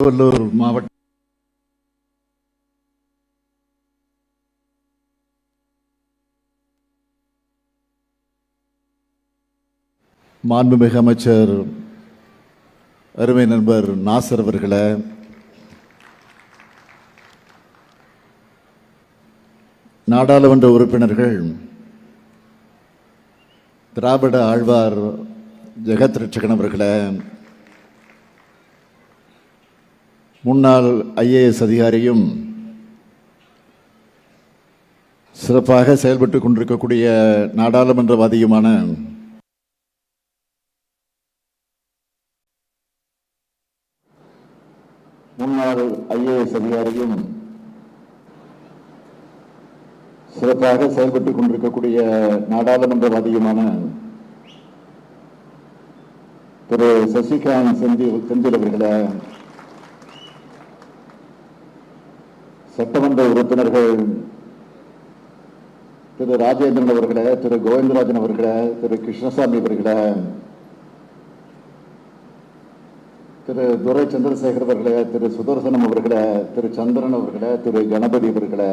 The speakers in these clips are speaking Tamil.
திருவள்ளூர் மாவட்ட மாண்புமிகு அமைச்சர் அருமை நண்பர் நாசர் அவர்களை. நாடாளுமன்ற உறுப்பினர்கள் திராவிட ஆழ்வார் ஜெகத் ரட்சகன் அவர்களை முன்னாள் ஐஏஎஸ் அதிகாரியும் சிறப்பாக செயல்பட்டு கொண்டிருக்கக்கூடிய நாடாளுமன்றவாதியுமான முன்னாள் ஐஏஎஸ் அதிகாரியும் சிறப்பாக செயல்பட்டு கொண்டிருக்கக்கூடிய நாடாளுமன்றவாதியுமான திரு சசிகாந்த் செந்தில் செந்தில் அவர்களை சட்டமன்ற உறுப்பினர்கள் திரு ராஜேந்திரன் அவர்களே திரு கோவிந்தராஜன் அவர்களே திரு கிருஷ்ணசாமி அவர்களே திரு துரை சந்திரசேகர் அவர்களே திரு சுதர்சனம் அவர்களே திரு சந்திரன் அவர்களே திரு கணபதி அவர்களே.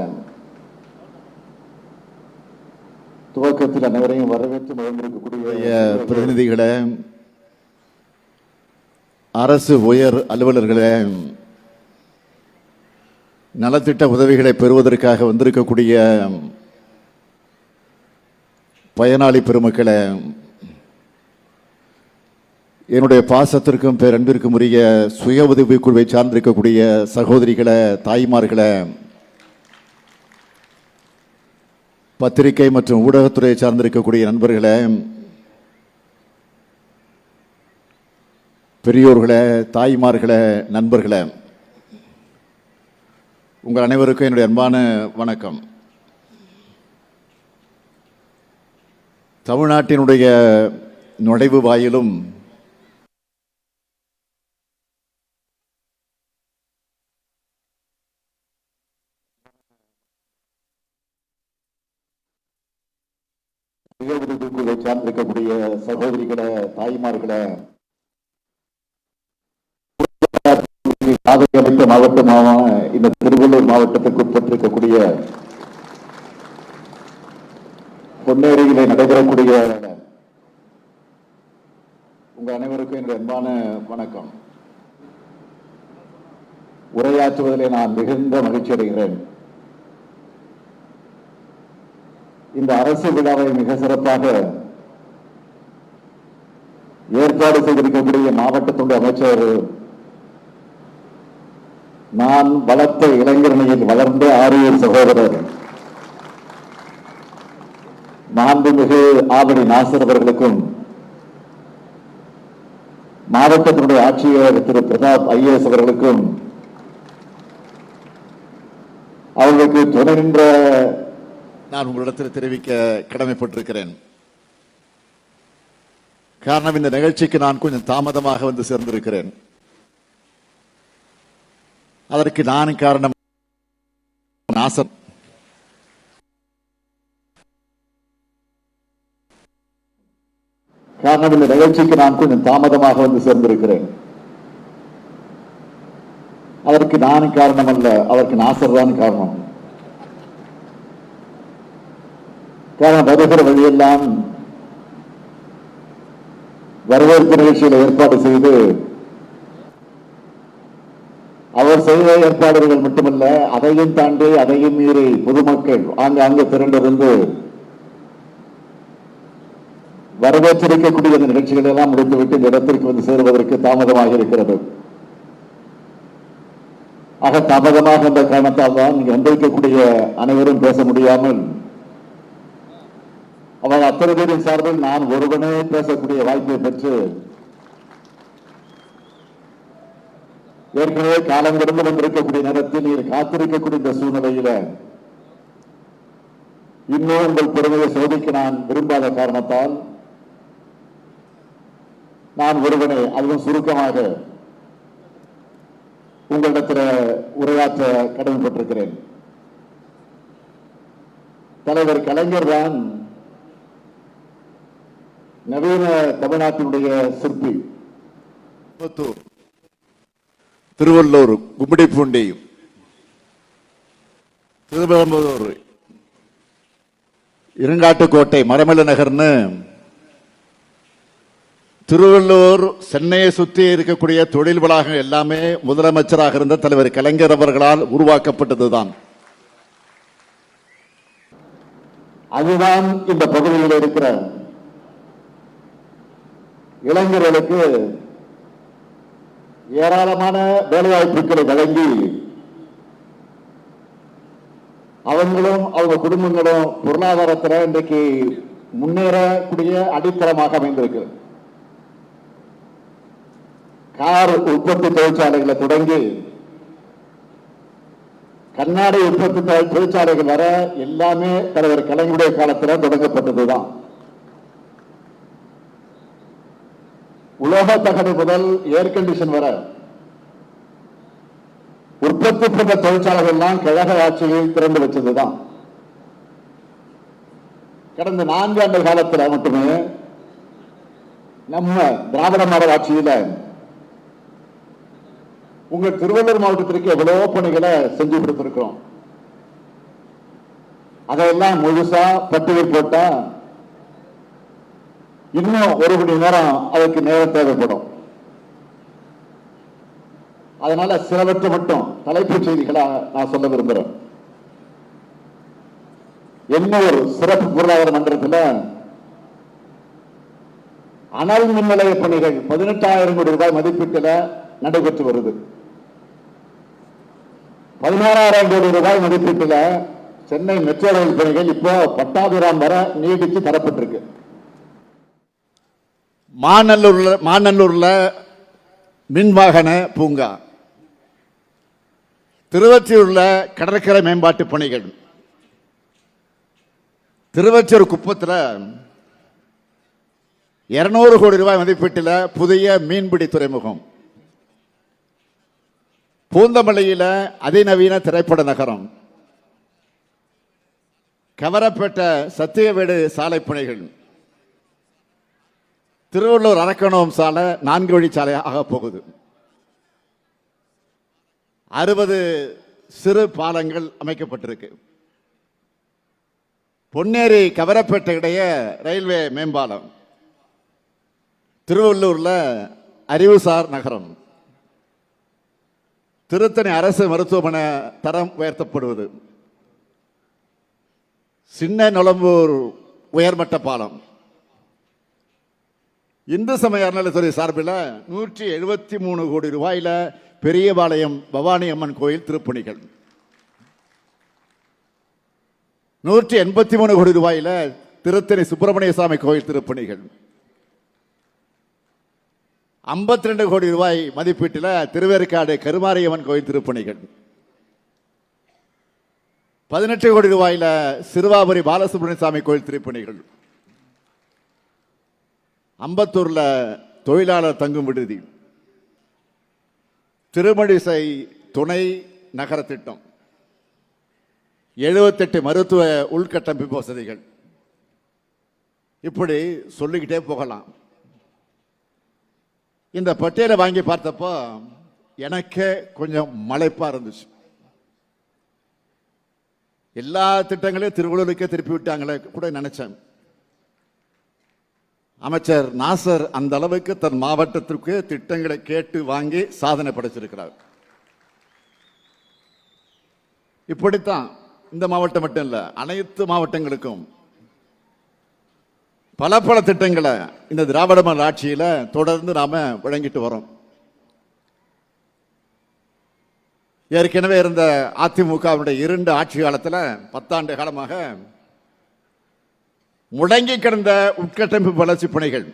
துவக்கத்தில் அனைவரையும் வரவேற்று வழங்கியிருக்கக்கூடிய பிரதிநிதிகளே அரசு உயர் அலுவலர்களே நலத்திட்ட உதவிகளை பெறுவதற்காக வந்திருக்கக்கூடிய பயனாளி பெருமக்களை என்னுடைய பாசத்திற்கும் பேரன்பிற்கும் உரிய சுய உதவி குழுவை சார்ந்திருக்கக்கூடிய சகோதரிகளை தாய்மார்களை பத்திரிகை மற்றும் ஊடகத்துறையை சார்ந்திருக்கக்கூடிய நண்பர்களை பெரியோர்களை தாய்மார்களை நண்பர்களை உங்கள் அனைவருக்கும் என்னுடைய அன்பான வணக்கம். தமிழ்நாட்டினுடைய நுழைவு வாயிலும் சார்ந்திருக்கக்கூடிய சகோதரிகளை தாய்மார்களை ஆதரவளித்த மாவட்டமாக இந்த திருவள்ளூர் மாவட்டத்திற்கு உட்பட்டிருக்கக்கூடிய பொன்னேரியிலே நடைபெறக்கூடிய உங்க அனைவருக்கும் என்னுடைய அன்பான வணக்கம். உரையாற்றுவதிலே நான் மிகுந்த மகிழ்ச்சி அடைகிறேன். இந்த அரசு விழாவை மிக சிறப்பாக ஏற்பாடு செய்திருக்கக்கூடிய மாவட்டத்துடைய அமைச்சர் நான் வளர்த்த இளைஞரணியில் வளர்ந்த ஆரியர் சகோதரர் மாண்புமிகு ஆவடி நாசர் அவர்களுக்கும் மாவட்டத்தினுடைய ஆட்சியர் திரு பிரதாப் ஐஏஎஸ் அவர்களுக்கும் அவர்களுக்கு துணை நின்ற நான் உங்களிடத்தில் தெரிவிக்க கடமைப்பட்டிருக்கிறேன். காரணம் இந்த நிகழ்ச்சிக்கு நான் கொஞ்சம் தாமதமாக வந்து சேர்ந்திருக்கிறேன். அதற்கு நான் காரணம் நாசம். காரணம் இந்த நிகழ்ச்சிக்கு நான் கொஞ்சம் தாமதமாக வந்து சேர்ந்திருக்கிறேன். அதற்கு நான் காரணம் அல்ல அதற்கு நாசர் தான் காரணம். காரணம் வருகிற வழியெல்லாம் வரவேற்பு நிகழ்ச்சிகளை ஏற்பாடு செய்து அவர் செய்த ஏற்பாடுகள் மட்டுமல்ல அதையும் தாண்டி அதையும் மீறி பொதுமக்கள் ஆங்காங்கு திரண்டிருந்து வரவேற்றிருக்கக்கூடிய இந்த நிகழ்ச்சிகளை எல்லாம் முடிந்துவிட்டு இந்த இடத்திற்கு வந்து சேருவதற்கு தாமதமாக இருக்கிறது. ஆக தாமதமாக என்ற காரணத்தால் தான் இங்கு வந்திருக்கக்கூடிய அனைவரும் பேச முடியாமல் அவர் அத்தனை பேரின் சார்பில் நான் ஒருவனே பேசக்கூடிய வாய்ப்பை பெற்று ஏற்கனவே காலம் கடந்து வந்திருக்கக்கூடிய நேரத்தில் நீர் காத்திருக்கக்கூடிய இந்த சூழ்நிலையில இன்னும் உங்கள் பெருமையை சோதிக்க நான் விரும்பாத காரணத்தால் நான் ஒருவனை அதுவும் சுருக்கமாக உங்களிடத்தில் உரையாற்ற கடமைப்பட்டிருக்கிறேன். தலைவர் கலைஞர் தான் நவீன தமிழ்நாட்டினுடைய சிற்பி. திருவள்ளூர் கும்மிடிப்பூண்டி திருவெரும்புதூர் இருங்காட்டுக்கோட்டை மரமல நகர்னு. திருவள்ளூர் சென்னையை சுற்றி இருக்கக்கூடிய தொழில் வளாகம் எல்லாமே முதலமைச்சராக இருந்த தலைவர் கலைஞர் அவர்களால் உருவாக்கப்பட்டதுதான். அதுதான் இந்த பகுதியில் இருக்கிற இளைஞர்களுக்கு ஏராளமான வேலைவாய்ப்புகளை வழங்கி அவங்களும் அவங்க குடும்பங்களும் பொருளாதாரத்தில் இன்றைக்கு முன்னேறக்கூடிய அடித்தளமாக அமைந்திருக்கிறது. கார் உற்பத்தி தொழிற்சாலைகளை தொடங்கி கண்ணாடி உற்பத்தி தொழிற்சாலைகள் வர எல்லாமே தலைவர் கலைஞருடைய காலத்தில் தொடங்கப்பட்டதுதான். உலோக தகடு முதல் ஏர் கண்டிஷன் வர உற்பத்தி பண்ற தொழிற்சாலைகள் தான் கழக ஆட்சியை திறந்து வச்சதுதான். கடந்த நான்கு ஆண்டு காலத்துல மட்டுமே நம்ம திராவிட மாடல் ஆட்சியில உங்க திருவள்ளூர் மாவட்டத்திற்கு எவ்வளவு பணிகளை செஞ்சு கொடுத்திருக்கிறோம். அதையெல்லாம் முழுசா பட்டியல் போட்டா இன்னும் ஒரு மணி நேரம் அதுக்கு நேரம் தேவைப்படும். அதனால சிலவற்றை மட்டும் தலைப்புச் செய்திகளா நான் சொல்ல விரும்புகிறேன் என்ன ஒரு சிறப்பு பொருளாதார மன்றத்தில் அனல் மின் நிலைய பணிகள் பதினெட்டாயிரம் கோடி ரூபாய் மதிப்பீட்டில் நடைபெற்று வருது. பதினாறாயிரம் கோடி ரூபாய் மதிப்பீட்டில் சென்னை மெட்ரோ ரயில் பணிகள் இப்போ பட்டாபிராம் வர நீடித்து தரப்பட்டிருக்கு. மாநல்லூரில் மாநல்லூரில் மின்வாகன பூங்கா. திருவற்றியூர்ல கடற்கரை மேம்பாட்டு பணிகள். திருவச்சூர் குப்பத்தில் இருநூறு கோடி ரூபாய் மதிப்பீட்டில் புதிய மீன்பிடி துறைமுகம். பூந்தமல்லியில் அதிநவீன திரைப்பட நகரம். கவரப்பட்ட சத்தியவேடு சாலை பணிகள். திருவள்ளூர் அரக்கணம் சாலை நான்கு வழி சாலையாக போகுது. அறுபது சிறு பாலங்கள் அமைக்கப்பட்டிருக்கு. பொன்னேரி கவரப்பேட்டை இடையே ரயில்வே மேம்பாலம் திருவள்ளூரில் அறிவுசார் நகரம் திருத்தணி அரசு மருத்துவமனை தரம் உயர்த்தப்படுவது சின்ன நுழம்பூர் உயர்மட்ட பாலம் இந்து சமய அறநிலைத்துறை சார்பில் நூற்றி எழுபத்தி மூணு கோடி ரூபாயில பெரியபாளையம் பவானி அம்மன் கோயில் திருப்பணிகள். நூற்றி எண்பத்தி மூணு கோடி ரூபாயில திருத்தணி சுப்பிரமணிய சாமி கோயில் திருப்பணிகள். ஐம்பத்தி ரெண்டு கோடி ரூபாய் மதிப்பீட்டில் திருவேற்காடு கருமாரியம்மன் கோயில் திருப்பணிகள். பதினெட்டு கோடி ரூபாயில சிறுவாபுரி பாலசுப்ரமணிய சாமி கோயில் திருப்பணிகள். அம்பத்தூரில் தொழிலாளர் தங்கும் விடுதி. திருமழிசை துணை நகர திட்டம். எழுபத்தெட்டு மருத்துவ உள்கட்டமைப்பு வசதிகள். இப்படி சொல்லிக்கிட்டே போகலாம். இந்த பட்டியலை வாங்கி பார்த்தப்போ எனக்கே கொஞ்சம் மலைப்பாக இருந்துச்சு. எல்லா திட்டங்களையும் திருவள்ளூருக்கே திருப்பி விட்டாங்களே கூட நினச்சேன். அமைச்சர் நாசர் அந்த அளவுக்கு தன் மாவட்டத்திற்கு திட்டங்களை கேட்டு வாங்கி சாதனை படைச்சிருக்கிறார். இப்படித்தான் இந்த மாவட்டம் மட்டும் இல்லை அனைத்து மாவட்டங்களுக்கும் பல பல திட்டங்களை இந்த திராவிட மாடல் ஆட்சியில் தொடர்ந்து நாம வழங்கிட்டு வரோம். ஏற்கனவே இருந்த அதிமுகவுடைய இரண்டு ஆட்சி காலத்தில் பத்தாண்டு காலமாக முடங்கி கிடந்த உட்கட்டமைப்பு வளர்ச்சி பணிகள்.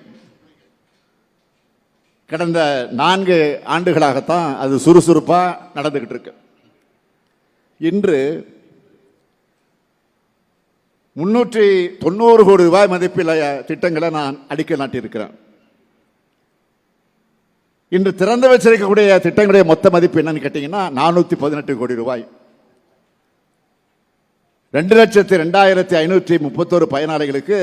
கடந்த நான்கு ஆண்டுகளாகத்தான் அது சுறுசுறுப்பாக நடந்துக்கிட்டு இருக்கு. இன்று முன்னூற்றி தொண்ணூறு கோடி ரூபாய் மதிப்பில் திட்டங்களை நான் அடிக்கல் நாட்டியிருக்கிறேன். இன்று திறந்து வச்சிருக்கக்கூடிய திட்டங்களுடைய மொத்த மதிப்பு என்னன்னு கேட்டீங்கன்னா நானூற்றி பதினெட்டு கோடி ரூபாய். ரெண்டு லட்சத்தி ரெண்டாயிரத்தி ஐநூற்றி முப்பத்தோரு பயனாளிகளுக்கு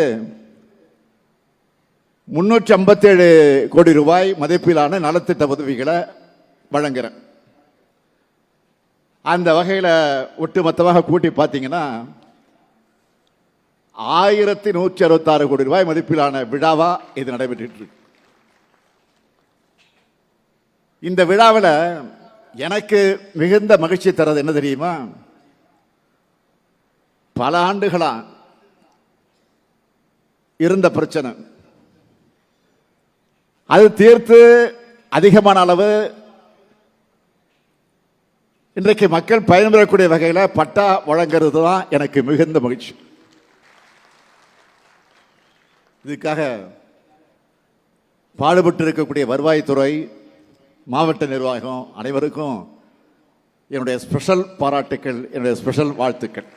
முன்னூற்றி ஐம்பத்தேழு கோடி ரூபாய் மதிப்பிலான நலத்திட்ட உதவிகளை வழங்குகிறேன் அந்த வகையில் ஒட்டுமொத்தமாக கூட்டி பார்த்தீங்கன்னா ஆயிரத்தி நூற்றி அறுபத்தாறு கோடி ரூபாய் மதிப்பிலான விழாவா இது நடைபெற்று இந்த விழாவில் எனக்கு மிகுந்த மகிழ்ச்சி தரது என்ன தெரியுமா? பல ஆண்டுகளாக இருந்த பிரச்சனை. அது தீர்த்து அதிகமான அளவு இன்றைக்கு மக்கள் பயன்பெறக்கூடிய வகையில் பட்டா வழங்குறது தான் எனக்கு மிகுந்த மகிழ்ச்சி. இதுக்காக பாடுபட்டு இருக்கக்கூடிய வருவாய்த்துறை மாவட்ட நிர்வாகம் அனைவருக்கும் என்னுடைய ஸ்பெஷல் பாராட்டுக்கள் என்னுடைய ஸ்பெஷல் வாழ்த்துக்கள்.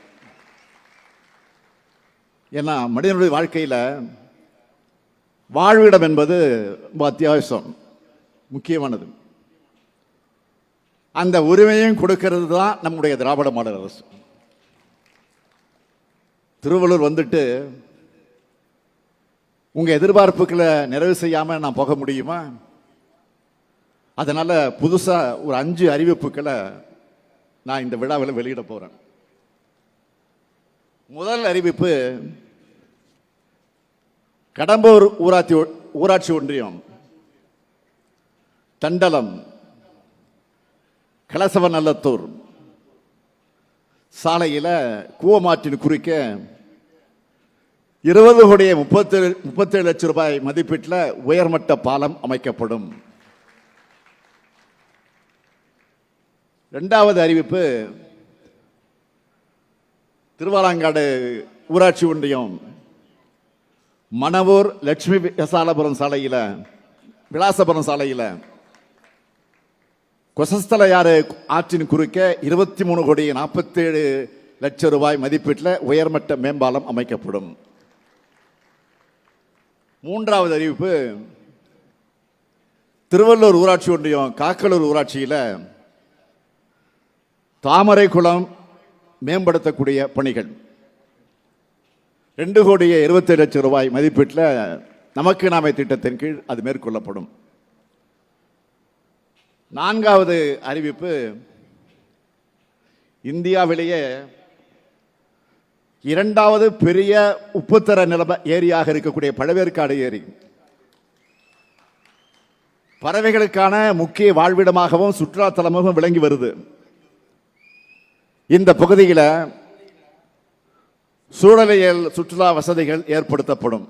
ஏன்னா மனிதனுடைய வாழ்க்கையில் வாழ்விடம் என்பது ரொம்ப அத்தியாவசியம் முக்கியமானது. அந்த உரிமையும் கொடுக்கிறது தான் நம்முடைய திராவிட மாடல் அரசு. திருவள்ளூர் வந்துட்டு உங்கள் எதிர்பார்ப்புகளை நிறைவு செய்யாமல் நான் போக முடியுமா? அதனால் புதுசாக ஒரு அஞ்சு அறிவிப்புகளை நான் இந்த விழாவில் வெளியிட போகிறேன் முதல் அறிவிப்பு கடம்பூர் ஊராட்சி ஊராட்சி ஒன்றியம் தண்டலம் கலசவநல்லத்தூர். சாலையில் கூவமாற்றின் குறிக்க இருபது கோடியே முப்பத்தேழு முப்பத்தேழு லட்சம் ரூபாய் மதிப்பீட்டில் உயர்மட்ட பாலம் அமைக்கப்படும். இரண்டாவது அறிவிப்பு திருவாலாங்காடு ஊராட்சி ஒன்றியம் மணவூர் லட்சுமி விசாலபுரம் சாலையில் விலாசபுரம் சாலையில் கொசஸ்தலையாறு ஆற்றின் குறுக்க இருபத்தி மூணு கோடி நாற்பத்தேழு லட்சம் ரூபாய் மதிப்பீட்டில் உயர்மட்ட மேம்பாலம் அமைக்கப்படும். மூன்றாவது அறிவிப்பு திருவள்ளூர் ஊராட்சி ஒன்றியம் காக்கலூர் ஊராட்சியில் தாமரைக்குளம் மேம்படுத்தக்கூடிய பணிகள். ரெண்டு கோடியே இருபத்தி லட்சம் ரூபாய் மதிப்பீட்டில் நமக்கு நாமே திட்டத்தின் கீழ் அது மேற்கொள்ளப்படும். நான்காவது அறிவிப்பு இந்தியாவிலேயே இரண்டாவது பெரிய உப்புத்தர நிலம ஏரியாக இருக்கக்கூடிய பழவேற்காடு ஏரி. பறவைகளுக்கான முக்கிய வாழ்விடமாகவும் சுற்றுலாத்தலமாகவும் விளங்கி வருது. இந்த பகுதியில் சூழலியல் சுற்றுலா வசதிகள் ஏற்படுத்தப்படும்.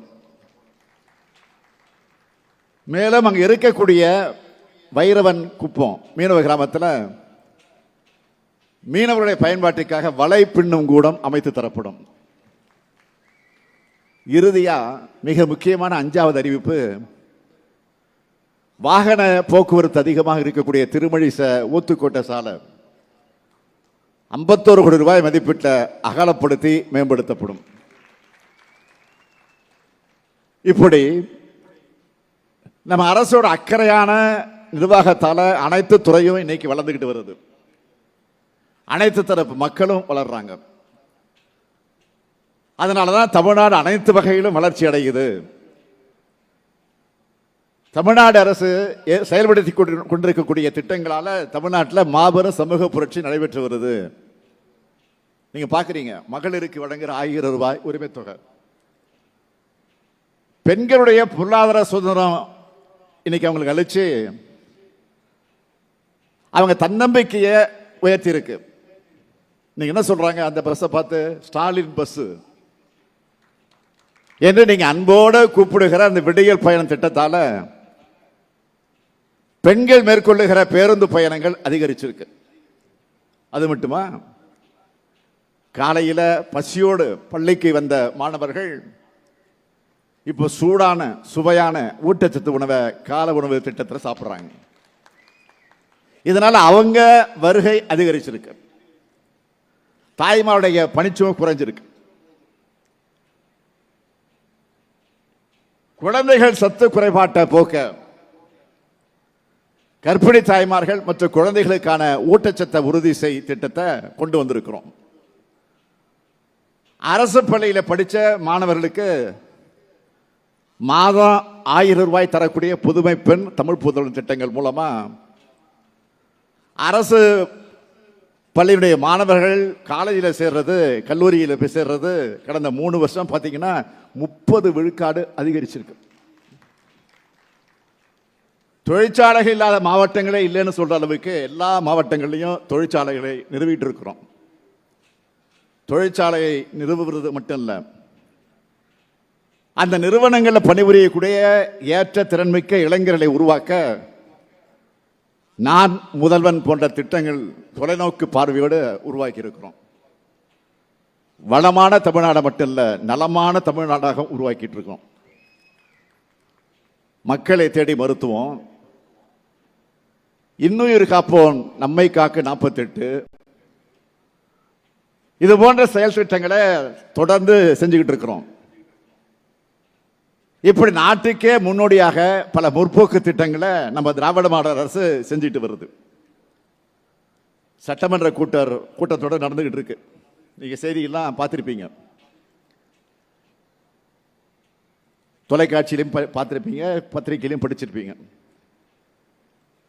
மேலும் அங்கே இருக்கக்கூடிய வைரவன் குப்பம் மீனவ கிராமத்தில் மீனவர்களுடைய பயன்பாட்டிற்காக வலை பின்னும் கூடம் அமைத்து தரப்படும். இறுதியாக மிக முக்கியமான அஞ்சாவது அறிவிப்பு வாகன போக்குவரத்து அதிகமாக இருக்கக்கூடிய திருமழிச ஊத்துக்கோட்டை சாலை. ஐம்பத்தோரு கோடி ரூபாய் மதிப்பிட்ட அகலப்படுத்தி மேம்படுத்தப்படும். இப்படி நம்ம அரசோட அக்கறையான நிர்வாகத்தால அனைத்து துறையும் இன்னைக்கு வளர்ந்துக்கிட்டு வருது. அனைத்து தரப்பு மக்களும் வளர்றாங்க. அதனால தான் தமிழ்நாடு அனைத்து வகையிலும் வளர்ச்சி அடையுது. தமிழ்நாடு அரசு ஏ- செயல்படுத்தி கொண்டு- கொண்டிருக்கக்கூடிய திட்டங்களால் தமிழ்நாட்டில் மாபெரும் சமூக புரட்சி நடைபெற்று வருது. நீங்கள் பார்க்குறீங்க மகளிருக்கு வழங்குகிற ஆயிரம் ரூபாய் உரிமை தொகை பெண்களுடைய பொருளாதார சுதந்திரம் இன்னைக்கு அவங்களுக்கு அழிச்சு அவங்க தன்னம்பிக்கையை உயர்த்தி நீங்கள் என்ன சொல்கிறாங்க அந்த பஸ்ஸை பார்த்து ஸ்டாலின் பஸ்ஸு என்று நீங்கள் அன்போடு கூப்பிடுகிற அந்த விடியல் பயணம் திட்டத்தால் பெண்கள் மேற்கொள்ளுகிற பேருந்து பயணங்கள் அதிகரிச்சிருக்கு. அது மட்டுமா? காலையில் பசியோடு பள்ளிக்கு வந்த மாணவர்கள் இப்போ சூடான சுவையான ஊட்டச்சத்து உணவை கால உணவு திட்டத்தில் சாப்பிட்றாங்க. இதனால் அவங்க வருகை அதிகரிச்சிருக்கு. தாய்மாருடைய பணிச்சுமை குறைஞ்சிருக்கு. குழந்தைகள் சத்து குறைபாட்டை போக்க கர்ப்பிணி தாய்மார்கள் மற்றும் குழந்தைகளுக்கான ஊட்டச்சத்தை உறுதி செய் திட்டத்தை கொண்டு வந்திருக்கிறோம். அரசு பள்ளியில் படித்த மாணவர்களுக்கு மாதம் ஆயிரம் ரூபாய் தரக்கூடிய புதுமை பெண் தமிழ் புதல்வன் திட்டங்கள் மூலமாக அரசு பள்ளியினுடைய மாணவர்கள் காலேஜில் சேர்றது கல்லூரியில் போய் சேர்றது கடந்த மூணு வருஷம் பார்த்தீங்கன்னா முப்பது விழுக்காடு அதிகரிச்சிருக்கு. தொழிற்சாலைகள் இல்லாத மாவட்டங்களே இல்லைன்னு சொல்கிற அளவுக்கு எல்லா மாவட்டங்கள்லையும் தொழிற்சாலைகளை நிறுவிட்டு இருக்கிறோம் தொழிற்சாலையை நிறுவுவது மட்டும் இல்லை அந்த நிறுவனங்களில் பணிபுரியக்கூடிய ஏற்ற திறன்மிக்க இளைஞர்களை உருவாக்க நான் முதல்வன் போன்ற திட்டங்கள் தொலைநோக்கு பார்வையோடு உருவாக்கி இருக்கிறோம் வளமான தமிழ்நாடு மட்டும் இல்லை நலமான தமிழ்நாடாக உருவாக்கிட்டு இருக்கோம். மக்களை தேடி மருத்துவம் இன்னுயிர் காப்போன் நம்மை காக்க நாற்பத்தெட்டு. இது போன்ற செயல் திட்டங்களை தொடர்ந்து செஞ்சுக்கிட்டு இருக்கிறோம். இப்படி நாட்டுக்கே முன்னோடியாக பல முற்போக்கு திட்டங்களை நம்ம திராவிட மாடல் அரசு செஞ்சுட்டு வருது. சட்டமன்ற கூட்டர் கூட்டத்தோட நடந்துகிட்டு இருக்கு. நீங்க செய்தியெல்லாம் பார்த்துருப்பீங்க. தொலைக்காட்சியிலையும் பார்த்துருப்பீங்க பத்திரிகையிலையும் படிச்சிருப்பீங்க.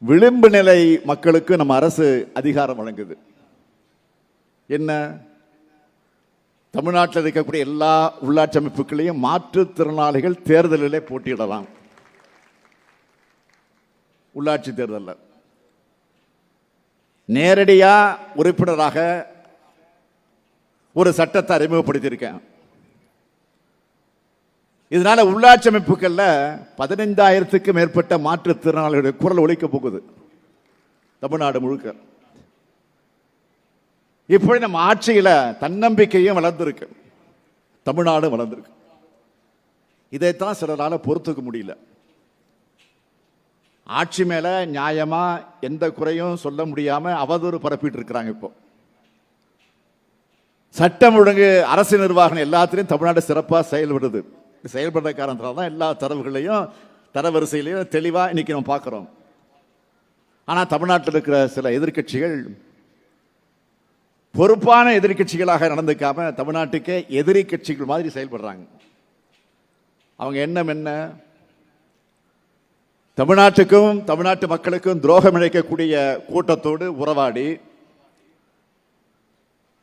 விளிம்பு நிலை மக்களுக்கு நம்ம அரசு அதிகாரம் வழங்குது. என்ன? தமிழ்நாட்டில் இருக்கக்கூடிய எல்லா உள்ளாட்சி அமைப்புகளையும் மாற்றுத்திறனாளிகள் தேர்தலிலே போட்டியிடலாம். உள்ளாட்சி தேர்தலில். நேரடியாக உறுப்பினராக ஒரு சட்டத்தை அறிமுகப்படுத்தியிருக்கேன். இதனால உள்ளாட்சி அமைப்புகளில் பதினைந்தாயிரத்துக்கு மேற்பட்ட மாற்றுத்திறனாளிகளுடைய குரல் ஒழிக்க போகுது. தமிழ்நாடு முழுக்க. இப்படி நம்ம ஆட்சியில் தன்னம்பிக்கையும் வளர்ந்துருக்கு. தமிழ்நாடு வளர்ந்துருக்கு. இதைத்தான் சிலரால் பொறுத்துக்க முடியல. ஆட்சி மேலே நியாயமாக எந்த குறையும் சொல்ல முடியாமல் அவதூறு பரப்பிட்டு இருக்கிறாங்க இப்போ. சட்டம் ஒழுங்கு அரசு நிர்வாகம் எல்லாத்திலையும் தமிழ்நாடு சிறப்பாக செயல்படுது. செயல்படுற காரணத்தால் தான் எல்லா தரவுகளையும் தரவரிசையிலையும் தெளிவாக இன்னைக்கு நம்ம பார்க்குறோம். ஆனால் தமிழ்நாட்டில் இருக்கிற சில எதிர்க்கட்சிகள் பொறுப்பான எதிர்கட்சிகளாக நடந்துக்காம தமிழ்நாட்டுக்கே எதிரி கட்சிகள் மாதிரி செயல்படுறாங்க. அவங்க எண்ணம் என்ன? தமிழ்நாட்டுக்கும் தமிழ்நாட்டு மக்களுக்கும் துரோகம் இழைக்கக்கூடிய கூட்டத்தோடு உறவாடி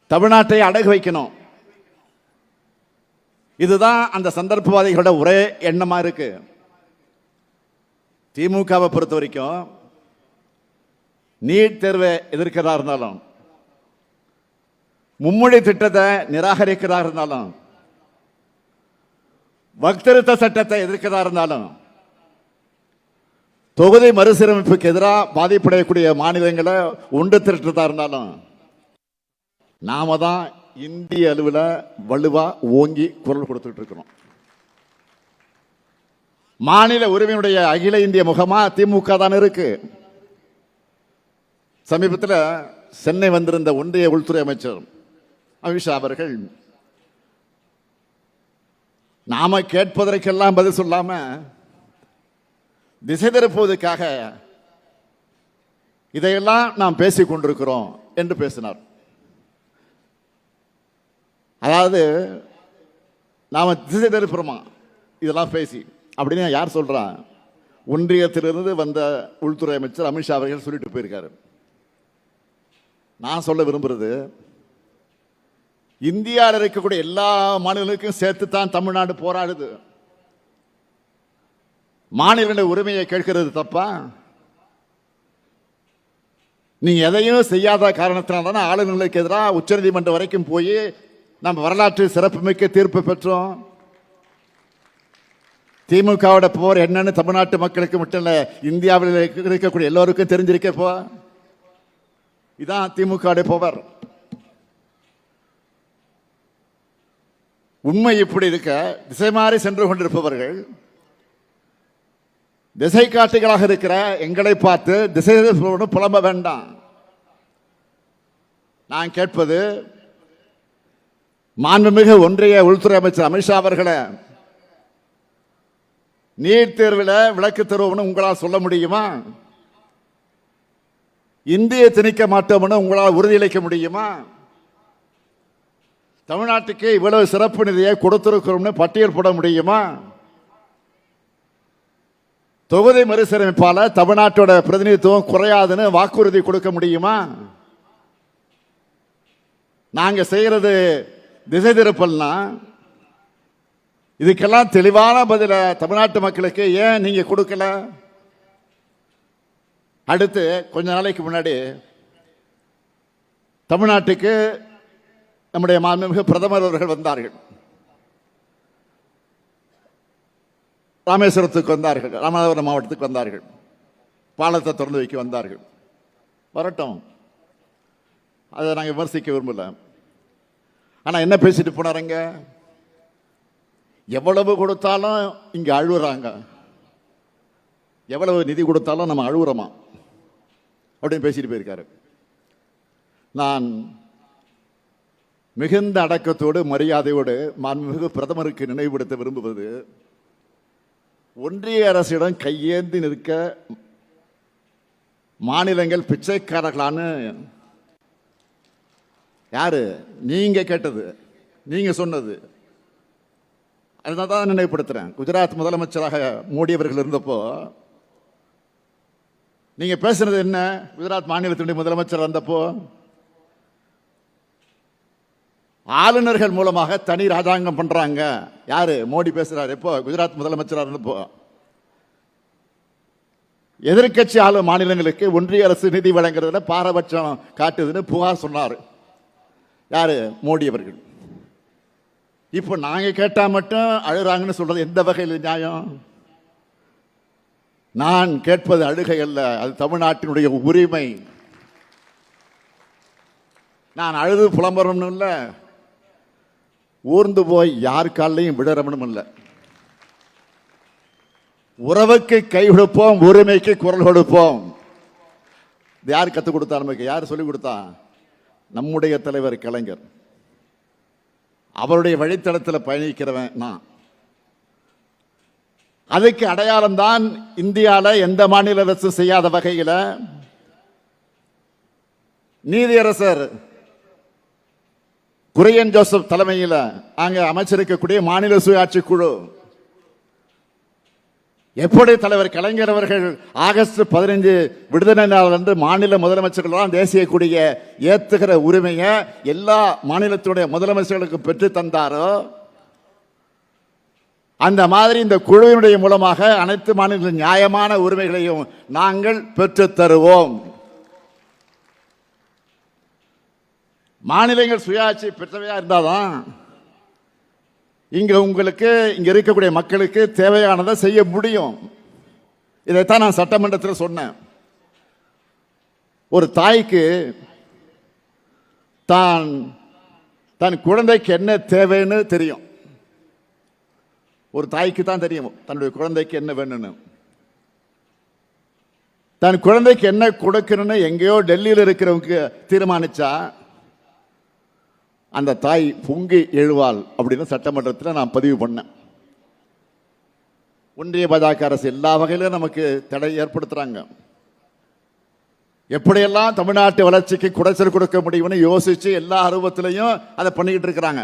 தமிழ்நாட்டை அடகு வைக்கணும். இதுதான் அந்த சந்தர்ப்பவாதிகளோட ஒரே எண்ணமாக இருக்கு. திமுகவை பொறுத்த வரைக்கும் நீட் தேர்வை எதிர்க்கிறதா இருந்தாலும் மும்மொழி திட்டத்தை நிராகரிக்கிறதா இருந்தாலும் வக்திருத்த சட்டத்தை எதிர்க்கிறதா இருந்தாலும் தொகுதி மறுசீரமைப்புக்கு எதிராக பாதிப்படையக்கூடிய மாநிலங்களை ஒன்று திரட்டுறதா இருந்தாலும் நாம தான் இந்திய அளவில் வலுவாக ஓங்கி குரல் கொடுத்துட்டு இருக்கிறோம். மாநில உரிமையுடைய அகில இந்திய முகமா திமுக தான் இருக்கு. சமீபத்தில் சென்னை வந்திருந்த ஒன்றிய உள்துறை அமைச்சர் அமித்ஷா அவர்கள் நாம கேட்பதற்கெல்லாம் பதில் சொல்லாம திசை திருப்புவதற்காக இதையெல்லாம் நாம் பேசிக் கொண்டிருக்கிறோம் என்று பேசினார். அதாவது நாம் திசை திருப்புறோமா இதெல்லாம் பேசி. அப்படின்னு யார் சொல்கிறான் ஒன்றியத்திலிருந்து வந்த உள்துறை அமைச்சர் அமித்ஷா அவர்கள் சொல்லிட்டு போயிருக்காரு. நான் சொல்ல விரும்புகிறது இந்தியாவில் இருக்கக்கூடிய எல்லா மாநிலங்களுக்கும் சேர்த்து தான் தமிழ்நாடு போராடுது. மாநில உரிமையை கேட்கிறது தப்பா? நீங்க எதையும் செய்யாத காரணத்தினால தானே ஆளுநர்களுக்கு எதிராக உச்சநீதிமன்றம் வரைக்கும் போய் நம்ம வரலாற்று சிறப்புமிக்க தீர்ப்பு பெற்றோம். திமுகவோட போர் என்னன்னு தமிழ்நாட்டு மக்களுக்கு மட்டும் இல்ல இந்தியாவில் இருக்கக்கூடிய எல்லோருக்கும் தெரிஞ்சிருக்கப்போ இதான் திமுக போவர். உண்மை இப்படி இருக்க திசை மாறி சென்று கொண்டிருப்பவர்கள் திசை காட்டிகளாக இருக்கிற எங்களை பார்த்து திசை புலம்ப வேண்டாம். நான் கேட்பது மாண்புமிகு ஒன்றிய உள்துறை அமைச்சர் அமித்ஷா அவர்களை நீட் தேர்வில் விளக்கு தருவோம்னு உங்களால் சொல்ல முடியுமா? இந்திய திணிக்க மாட்டோம்னு உங்களால் உறுதியளிக்க முடியுமா? தமிழ்நாட்டுக்கு இவ்வளவு சிறப்பு நிதியை கொடுத்திருக்கிறோம்னு பட்டியல் போட முடியுமா? தொகுதி மறுசீரமைப்பால் தமிழ்நாட்டோட பிரதிநிதித்துவம் குறையாதுன்னு வாக்குறுதி கொடுக்க முடியுமா? நாங்கள் செய்கிறது திசை திருப்பல்னா இதுக்கெல்லாம் தெளிவான பதில தமிழ்நாட்டு மக்களுக்கு ஏன் நீங்க கொடுக்கல? அடுத்து கொஞ்ச நாளைக்கு முன்னாடி தமிழ்நாட்டுக்கு நம்முடைய மாண்புமிகு பிரதமர் அவர்கள் வந்தார்கள். ராமேஸ்வரத்துக்கு வந்தார்கள் ராமநாதபுரம் மாவட்டத்துக்கு வந்தார்கள். பாலத்தை திறந்து வைக்க வந்தார்கள். வரட்டும். அதை நாங்கள் விமர்சிக்க விரும்பலை. ஆனால் என்ன பேசிட்டு போனாருங்க? எவ்வளவு கொடுத்தாலும் இங்கே அழுகுறாங்க எவ்வளவு நிதி கொடுத்தாலும் நம்ம அழுகுறோமா அப்படின்னு பேசிட்டு போயிருக்காரு. நான் மிகுந்த அடக்கத்தோடு மரியாதையோடு மாண்புமிகு பிரதமருக்கு நினைவுபடுத்த விரும்புவது ஒன்றிய அரசிடம் கையேந்தி நிற்க மாநிலங்கள் பிச்சைக்காரர்களான்னு யார்? நீங்கள் கேட்டது. நீங்கள் சொன்னது. அதனால தான் நினைவுப்படுத்துகிறேன் குஜராத் முதலமைச்சராக மோடி அவர்கள் இருந்தப்போ நீங்கள் பேசுனது என்ன? குஜராத் மாநிலத்தினுடைய முதலமைச்சர் வந்தப்போ ஆளுநர்கள் மூலமாக தனி ராஜாங்கம் பண்ணுறாங்க யார்? மோடி பேசுகிறார் எப்போ? குஜராத் முதலமைச்சராக இருந்தப்போ. எதிர்க்கட்சி ஆளும் மாநிலங்களுக்கு ஒன்றிய அரசு நிதி வழங்குறதுல பாரபட்சம் காட்டுதுன்னு புகார் சொன்னார். யார்? மோடி அவர்கள். இப்போ நாங்கள் கேட்டால் மட்டும் அழுகிறாங்கன்னு சொல்கிறது எந்த வகையில் நியாயம்? நான் கேட்பது அழுகை அல்ல அது தமிழ்நாட்டினுடைய உரிமை. நான் அழுது புலம்புறணும் இல்லை ஊர்ந்து போய் யார் காலையும் விடறமனும் இல்லை. உறவுக்கு கை கொடுப்போம் உரிமைக்கு குரல் கொடுப்போம். இது யார் கற்றுக் கொடுத்தா நமக்கு யார் சொல்லிக் கொடுத்தா? நம்முடைய தலைவர் கலைஞர். அவருடைய வழித்தடத்தில் பயணிக்கிறவன் நான். அதுக்கு அடையாளம் தான் இந்தியாவில் எந்த மாநில அரசு செய்யாத வகையில் நீதியரசர் குரையன் ஜோசப் தலைமையில் அங்கே அமைச்சிருக்கக்கூடிய மாநில சுயாட்சி குழு எப்படி தலைவர் கலைஞர் அவர்கள் ஆகஸ்ட் பதினைஞ்சு விடுதலை நாள் வந்து மாநில முதலமைச்சர்கள்லாம் தேசிய கொடியை ஏத்துகிற உரிமையை எல்லா மாநிலத்துடைய முதலமைச்சர்களுக்கு பெற்று தந்தாரோ? அந்த மாதிரி இந்த குழுவினுடைய மூலமாக அனைத்து மாநில நியாயமான உரிமைகளையும் நாங்கள் பெற்று தருவோம். மாநிலங்கள் சுயாட்சி பெற்றவையா இருந்தாதான் இங்கே உங்களுக்கு இங்கே இருக்கக்கூடிய மக்களுக்கு தேவையானதை செய்ய முடியும். இதைத்தான் நான் சட்டமன்றத்தில் சொன்னேன். ஒரு தாய்க்கு தான் தன் குழந்தைக்கு என்ன தேவைன்னு தெரியும். ஒரு தாய்க்கு தான் தெரியும் தன்னுடைய குழந்தைக்கு என்ன வேணும்னு. தன் குழந்தைக்கு என்ன கொடுக்கணும்னு எங்கேயோ டெல்லியில் இருக்கிறவங்க தீர்மானிச்சா அந்த தாய் பொங்கி எழுவாள் அப்படின்னு சட்டமன்றத்தில் நான் பதிவு பண்ணேன். ஒன்றிய பாஜக அரசு எல்லா வகையிலும் நமக்கு தடை ஏற்படுத்துகிறாங்க எப்படியெல்லாம் தமிழ்நாட்டு வளர்ச்சிக்கு குடைச்சல் கொடுக்க முடியும்னு யோசித்து எல்லா அருவத்திலையும் அதை பண்ணிக்கிட்டு இருக்கிறாங்க.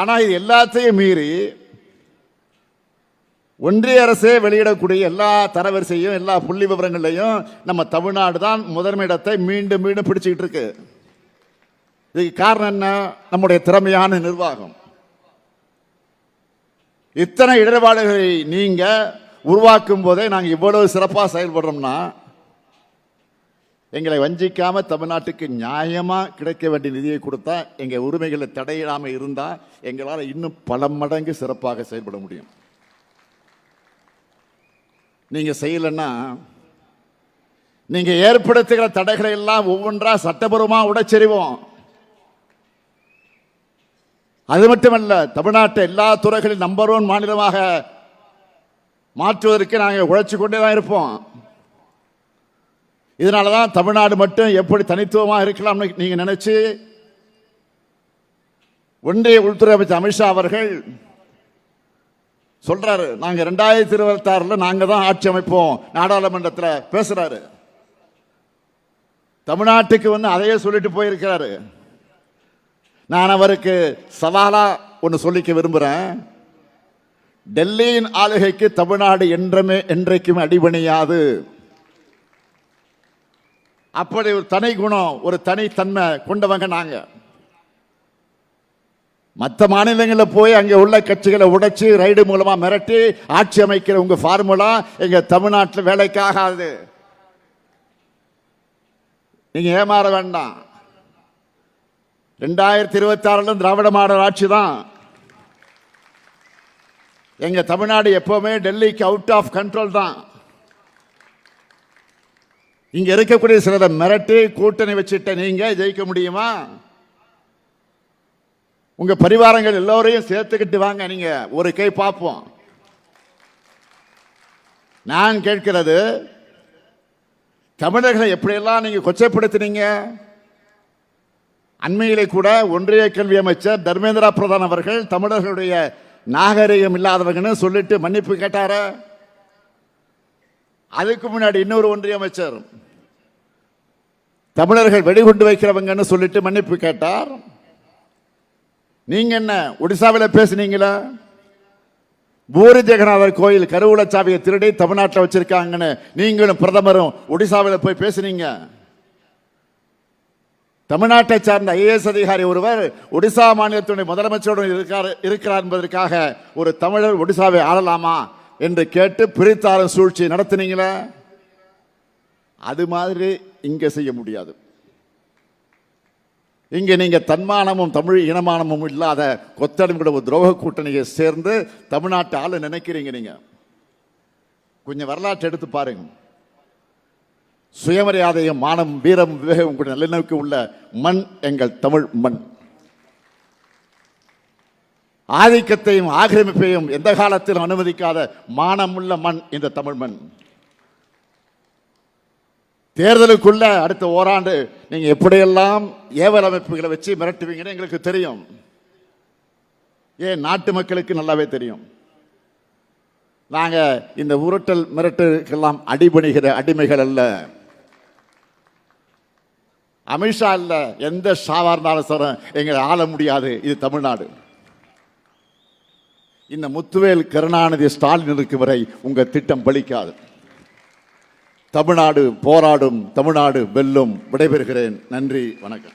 ஆனால் இது எல்லாத்தையும் மீறி ஒன்றிய அரசே வெளியிடக்கூடிய எல்லா தரவரிசையும் எல்லா புள்ளி விவரங்களையும் நம்ம தமிழ்நாடு தான் முதன்மையிடத்தை மீண்டும் மீண்டும் பிடிச்சிக்கிட்டு இருக்கு. இதுக்கு காரணம் என்ன? நம்முடைய திறமையான நிர்வாகம். இத்தனை இடர்பாடுகளை நீங்க உருவாக்கும் போதே நாங்கள் இவ்வளவு சிறப்பாக செயல்படுறோம்னா எங்களை வஞ்சிக்காம தமிழ்நாட்டுக்கு நியாயமாக கிடைக்க வேண்டிய நிதியை கொடுத்தா எங்கள் உரிமைகளை தடையிடாமல் இருந்தால் எங்களால் இன்னும் பல மடங்கு சிறப்பாக செயல்பட முடியும். நீங்கள் செய்யலைன்னா நீங்கள் ஏற்படுத்துகிற தடைகளை எல்லாம் ஒவ்வொன்றா சட்டபூர்வமாக உடச்செறிவோம். அது மட்டுமல்ல தமிழ்நாட்டை எல்லா துறைகளில் நம்பர் ஒன் மாநிலமாக மாற்றுவதற்கு நாங்கள் உழைச்சி கொண்டே தான் இருப்போம். இதனால தான் தமிழ்நாடு மட்டும் எப்படி தனித்துவமாக இருக்கலாம்னு நீங்கள் நினைச்சு ஒன்றிய உள்துறை அமைச்சர் அமித்ஷா அவர்கள் சொல்றாரு. நாங்க ரெண்டாயிரத்தி இருபத்தி ஆறுல நாங்க தான் ஆட்சி அமைப்போம். நாடாளுமன்றத்தில் பேசுறாரு. தமிழ்நாட்டுக்கு வந்து அதையே சொல்லிட்டு போயிருக்கிறாரு. நான் அவருக்கு சவாலாக ஒன்று சொல்லிக்க விரும்புகிறேன் டெல்லியின் ஆளுகைக்கு தமிழ்நாடு என்றமே என்றைக்கும் அடிபணியாது. அப்படி ஒரு தனி குணம் ஒரு தனித்தன்மை கொண்டவங்க நாங்கள் மற்ற மாநிலங்களில் போய் அங்கே உள்ள கட்சிகளை உடைச்சு ரைடு மூலமாக மிரட்டி ஆட்சி அமைக்கிற உங்கள் ஃபார்முலா எங்கள் தமிழ்நாட்டில் வேலைக்காகாது நீங்கள் ஏமாற வேண்டாம். ரெண்டாயிரத்தி இருபத்தி திராவிட மாடல் ஆட்சி தான். எங்க தமிழ்நாடு எப்பவுமே டெல்லிக்கு அவுட் ஆஃப் கண்ட்ரோல் தான். இங்க இருக்கக்கூடிய சிலரை மிரட்டி கூட்டணி வச்சுட்ட நீங்க ஜெயிக்க முடியுமா? உங்க பரிவாரங்கள் எல்லோரையும் சேர்த்துக்கிட்டு வாங்க நீங்க ஒரு கை பார்ப்போம். நான் கேட்கிறது தமிழர்களை எப்படியெல்லாம் நீங்க கொச்சைப்படுத்தினீங்க? அண்மையிலே கூட ஒன்றிய கல்வி அமைச்சர் தர்மேந்திரா பிரதான் அவர்கள் தமிழர்களுடைய நாகரிகம் இல்லாதவங்கன்னு சொல்லிட்டு மன்னிப்பு கேட்டார? அதுக்கு முன்னாடி இன்னொரு ஒன்றிய அமைச்சர் தமிழர்கள் வெடிகுண்டு வைக்கிறவங்கன்னு சொல்லிட்டு மன்னிப்பு கேட்டார். நீங்க என்ன ஒடிசாவில் பேசுனீங்களா? பூரி ஜெகநாதர் கோயில் கருவூல சாவியை திருடி தமிழ்நாட்டில் வச்சிருக்காங்கன்னு நீங்களும் பிரதமரும் ஒடிசாவில் போய் பேசுனீங்க. தமிழ்நாட்டை சார்ந்த ஐஏஎஸ் அதிகாரி ஒருவர் ஒடிசா மாநிலத்துடைய முதலமைச்சருடன் இருக்கார் இருக்கிறார் என்பதற்காக ஒரு தமிழர் ஒடிசாவை ஆளலாமா என்று கேட்டு பிரித்தாரும் சூழ்ச்சி நடத்தினீங்களே? அது மாதிரி இங்கே செய்ய முடியாது. இங்கே நீங்கள் தன்மானமும் தமிழ் இனமானமும் இல்லாத கொத்தடிமையோட ஒரு துரோக கூட்டணியை சேர்ந்து தமிழ்நாட்டு ஆள நினைக்கிறீங்க நீங்கள் கொஞ்சம் வரலாற்றை எடுத்து பாருங்கள் சுயமரியாதையும் மானம் வீரம் விவேகம் கூட நல்லிணக்கு உள்ள மண் எங்கள் தமிழ் மண். ஆதிக்கத்தையும் ஆக்கிரமிப்பையும் எந்த காலத்திலும் அனுமதிக்காத மானமுள்ள மண் இந்த தமிழ் மண். தேர்தலுக்குள்ள அடுத்த ஓராண்டு நீங்க எப்படியெல்லாம் ஏவல் அமைப்புகளை வச்சு மிரட்டுவீங்கன்னு எங்களுக்கு தெரியும். ஏன் நாட்டு மக்களுக்கு நல்லாவே தெரியும். நாங்கள் இந்த உருட்டல் மிரட்டுக்கெல்லாம் அடிபணிகிற அடிமைகள் அல்ல. அமித்ஷா இல்லை எந்த ஷாவா இருந்தாலும் சார் எங்களை ஆள முடியாது இது தமிழ்நாடு. இந்த முத்துவேல் கருணாநிதி ஸ்டாலின் இருக்கும் வரை உங்கள் திட்டம் பலிக்காது. தமிழ்நாடு போராடும் தமிழ்நாடு வெல்லும் விடைபெறுகிறேன். நன்றி வணக்கம்.